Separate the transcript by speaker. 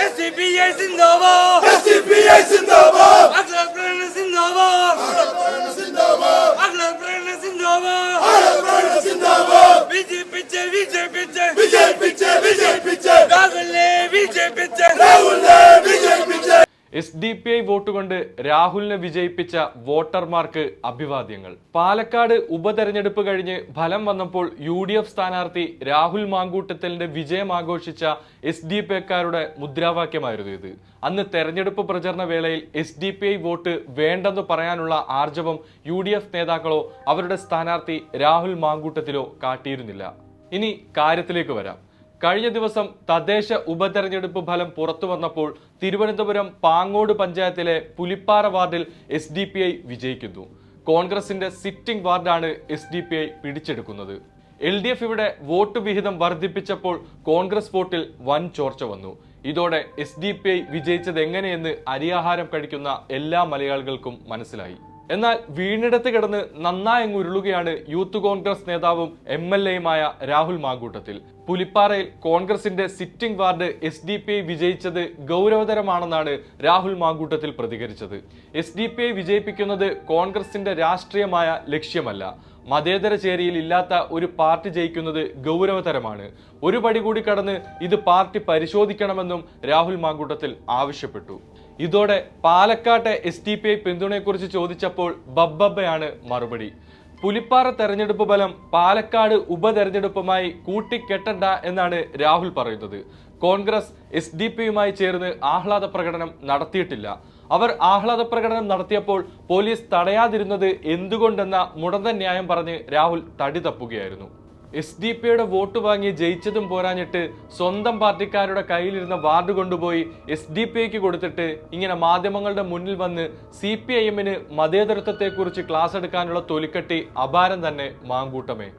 Speaker 1: SCPA സിന്ദാബാദ്
Speaker 2: SCPI സിന്ദാബാദ്
Speaker 1: അഖിലേന്ത്യാ സിന്ദാബാദ്
Speaker 2: സിന്ദാബാദ്
Speaker 1: അഖിലേന്ത്യാ സിന്ദാബാദ്
Speaker 2: ആലപ്പുഴ സിന്ദാബാദ്
Speaker 1: ബിജെപിച്ച് ബിജെപിച്ച്
Speaker 2: വിജയിപ്പിച്ച് വിജയിപ്പിച്ച്
Speaker 1: രാഹുലിനെ ബിജെപിച്ച്
Speaker 2: രാഹുലിനെ വിജയിപ്പിച്ച്
Speaker 3: S D P I vote കൊണ്ട് രാഹുലിനെ വിജയിപ്പിച്ച വോട്ടർമാർക്ക് അഭിവാദ്യങ്ങൾ. പാലക്കാട് ഉപതെരഞ്ഞെടുപ്പ് കഴിഞ്ഞ് ഫലം വന്നപ്പോൾ യു ഡി എഫ് സ്ഥാനാർത്ഥി രാഹുൽ മാങ്കൂട്ടത്തലിന്റെ വിജയം ആഘോഷിച്ച എസ് ഡി പി ഐക്കാരുടെ മുദ്രാവാക്യമായിരുന്നു ഇത്. അന്ന് തെരഞ്ഞെടുപ്പ് പ്രചരണ വേളയിൽ S D P I vote വേണ്ടെന്ന് പറയാനുള്ള ആർജവം യു ഡി എഫ് നേതാക്കളോ അവരുടെ സ്ഥാനാർത്ഥി രാഹുൽ മാങ്കൂട്ടത്തിലോ കാട്ടിയിരുന്നില്ല. ഇനി കാര്യത്തിലേക്ക് വരാം. കഴിഞ്ഞ ദിവസം തദ്ദേശ ഉപതെരഞ്ഞെടുപ്പ് ഫലം പുറത്തു വന്നപ്പോൾ തിരുവനന്തപുരം പാങ്ങോട് പഞ്ചായത്തിലെ പുലിപ്പാറ വാർഡിൽ എസ് ഡി പി ഐ വിജയിക്കുന്നു. കോൺഗ്രസിന്റെ സിറ്റിംഗ് വാർഡാണ് എസ് ഡി പി ഐ പിടിച്ചെടുക്കുന്നത്. എൽ ഡി എഫ് ഇവിടെ വോട്ട് വിഹിതം വർദ്ധിപ്പിച്ചപ്പോൾ കോൺഗ്രസ് വോട്ടിൽ വൻ ചോർച്ച വന്നു. ഇതോടെ എസ് ഡി പി ഐ വിജയിച്ചത് എങ്ങനെയെന്ന് അരിയാഹാരം കഴിക്കുന്ന എല്ലാ മലയാളികൾക്കും മനസ്സിലായി. എന്നാൽ വീണിടത്ത് കിടന്ന് നന്നായി അങ്ങ് ഉരുളുകയാണ് യൂത്ത് കോൺഗ്രസ് നേതാവും എം എൽ എയുമായ രാഹുൽ മാങ്കൂട്ടത്തിൽ. പുലിപ്പാറയിൽ കോൺഗ്രസിന്റെ sitting ward S D P I വിജയിച്ചത് ഗൗരവതരമാണെന്നാണ് രാഹുൽ മാങ്കൂട്ടത്തിൽ പ്രതികരിച്ചത്. എസ് ഡി പി ഐ വിജയിപ്പിക്കുന്നത് കോൺഗ്രസിന്റെ രാഷ്ട്രീയമായ ലക്ഷ്യമല്ല. മതേതര ചേരിയിൽ ഇല്ലാത്ത ഒരു പാർട്ടി ജയിക്കുന്നത് ഗൗരവതരമാണ്. ഒരു പടി കൂടി കടന്ന് ഇത് പാർട്ടി പരിശോധിക്കണമെന്നും രാഹുൽ മാങ്കൂട്ടത്തിൽ ആവശ്യപ്പെട്ടു. ഇതോടെ പാലക്കാട്ടെ എസ് ടി പി ഐ പിന്തുണയെക്കുറിച്ച് ചോദിച്ചപ്പോൾ ബബ്ബബയാണ് മറുപടി. പുലിപ്പാറ തെരഞ്ഞെടുപ്പ് ഫലം പാലക്കാട് ഉപതെരഞ്ഞെടുപ്പുമായി കൂട്ടിക്കെട്ടണ്ട എന്നാണ് രാഹുൽ പറയുന്നത്. കോൺഗ്രസ് എസ് ഡി പിയുമായി ചേർന്ന് ആഹ്ലാദ പ്രകടനം നടത്തിയിട്ടില്ല. അവർ ആഹ്ലാദ പ്രകടനം നടത്തിയപ്പോൾ പോലീസ് തടയാതിരുന്നത് എന്തുകൊണ്ടെന്ന മുടന്തൻ ന്യായം പറഞ്ഞ് രാഹുൽ തടി തപ്പുകയായിരുന്നു. എസ് ഡി പിയുടെ വോട്ട് വാങ്ങി ജയിച്ചതും പോരാഞ്ഞിട്ട് സ്വന്തം പാർട്ടിക്കാരുടെ കയ്യിലിരുന്ന വാർഡ് കൊണ്ടുപോയി എസ് ഡി പി ഐക്ക് കൊടുത്തിട്ട് ഇങ്ങനെ മാധ്യമങ്ങളുടെ മുന്നിൽ വന്ന് സി പി ഐ എമ്മിന് മതേതരത്വത്തെക്കുറിച്ച് ക്ലാസ് എടുക്കാനുള്ള തൊലിക്കട്ടി അപാരം തന്നെ മാങ്കൂട്ടമേ.